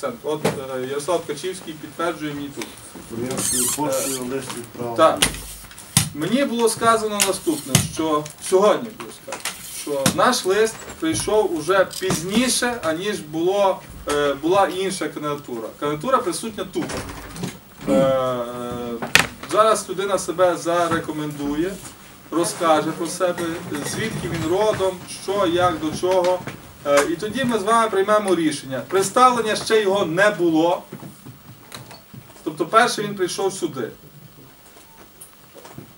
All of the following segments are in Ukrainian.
центр. От е, Ярослав Ткачівський підтверджує мені тут. Відправили. Так. Мені було сказано наступне, що сьогодні було сказано, що наш лист прийшов уже пізніше, аніж було, е, була інша кандидатура. Кандидатура присутня тут. Е, е, зараз людина себе зарекомендує, розкаже про себе, звідки він родом, що, як, до чого. Е, і тоді ми з вами приймемо рішення. Представлення ще його не було. Тобто перший він прийшов сюди.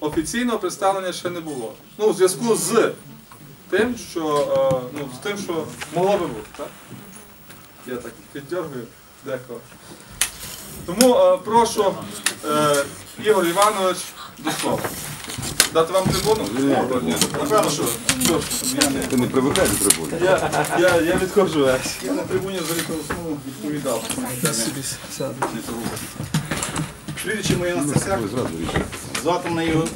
Офіційного представлення ще не було. Ну, у зв'язку з тим, що, е, ну, з тим, що могло би бути, так? Я так піддергаю декого. Тому е, прошу Ігор Іванович до слова. Дати вам трибуну? Напевно, що. що ж, я не- Ти не привикай до трибуни. Я, я, я відходжу. Я на трибуні взагалі ну, відповідав. Прізвище моє Анастасяк, зразу рішення. звати мене Ігор-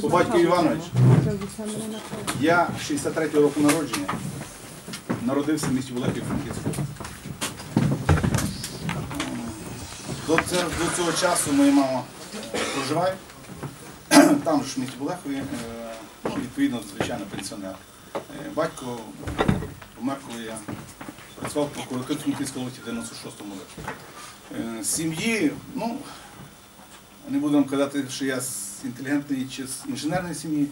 по батьку Іванович. Я 63-го року народження. Народився в місті Болехів Франківську. До цього часу моя мама проживає. Там ж в місті е, ну, відповідно, звичайно, пенсіонер. Е, Батько помер, коли я працював в прокуратурі Франківської області в 96-му році. Е, Сім'ї, ну, не буду вам казати, що я з інтелігентної чи з інженерної сім'ї.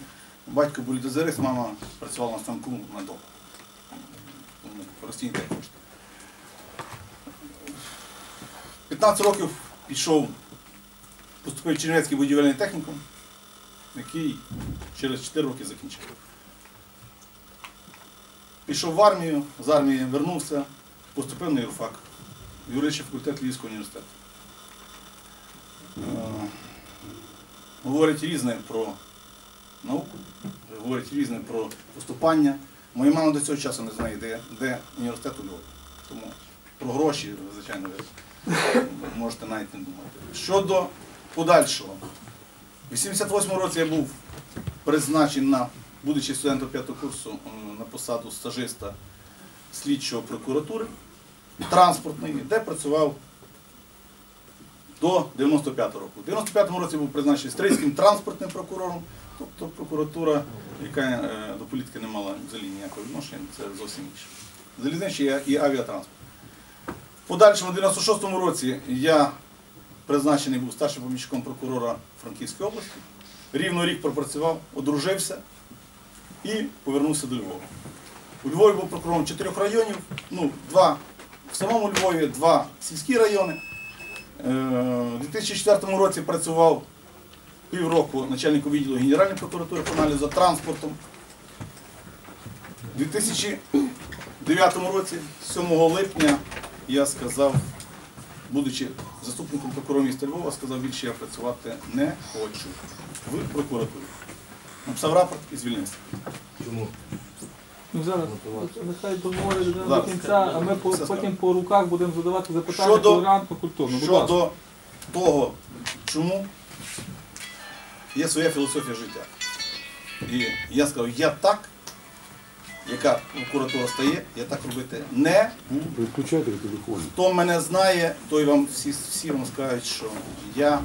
Батько був лідозерист, мама працювала на станку на дом. Прості кошти. 15 років пішов, поступив в Чернівецький будівельний технікум, який через 4 роки закінчив. Пішов в армію, з армії вернувся, поступив на юрфак, юридичний факультет Львівського університету. Е, Говорить різне про науку, говорить різне про поступання. Моя мама до цього часу не знає, де, де університет у Львові. Тому про гроші, звичайно, ви можете навіть не думати. Щодо подальшого, у 88 році я був призначений на, будучи студентом п'ятого курсу, на посаду стажиста слідчого прокуратури транспортної, де працював до 95 року. У 95 році був призначений стрийським транспортним прокурором, тобто прокуратура, яка е, до політики не мала взагалі ніякого відношення, це зовсім інше. Залізничий і авіатранспорт. В подальшому, у 96-му році я призначений був старшим помічником прокурора Франківської області. Рівно рік пропрацював, одружився і повернувся до Львова. У Львові був прокурором чотирьох районів, ну, два в самому Львові, два сільські райони. Е, У 2004 році працював півроку начальником відділу Генеральної прокуратури по аналізу за транспортом. У 2009 році, 7 липня, я сказав, будучи заступником прокурора міста Львова, сказав, більше я працювати не хочу в прокуратурі. Написав рапорт і звільнився. Ну зараз нехай договорить до Зараз. кінця, а ми по- Все потім по руках будемо задавати запитання Щодо- толерантно, культурно. Будь ласка. Щодо того, чому є своя філософія життя. І я сказав, я так, яка прокуратура стає, я так робити не буду. Телефон. Хто мене знає, той вам всі, всі вам скажуть, що я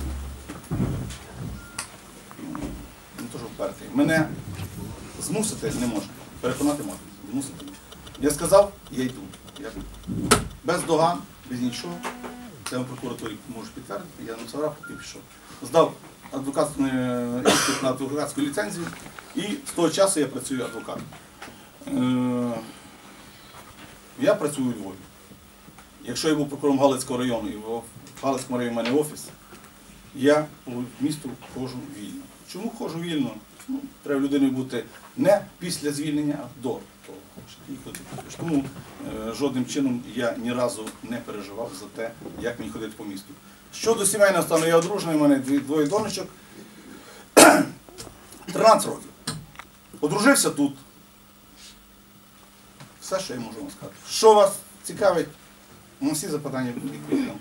не то, що впертий. Мене змусити не можна. Переконати можна. Змусити. Я сказав, я йду. Я без доган, без нічого. Це в прокуратурі можу підтвердити. Я написав рапорт і пішов. Здав адвокатську е, на адвокатську ліцензію і з того часу я працюю адвокатом. Е, Я працюю у Львові. Якщо я був прокурором Галицького району і в Галицькому районі в мене офіс, я по місту ходжу вільно. Чому ходжу вільно? Ну, треба людиною бути не після звільнення, а до того. Тому е, жодним чином я ні разу не переживав за те, як мені ходити по місту. Щодо сімейного стану, я одружений, у мене двоє донечок. 13 років. Одружився тут. Все, що я можу вам сказати. Що вас цікавить? На всі запитання відповідь.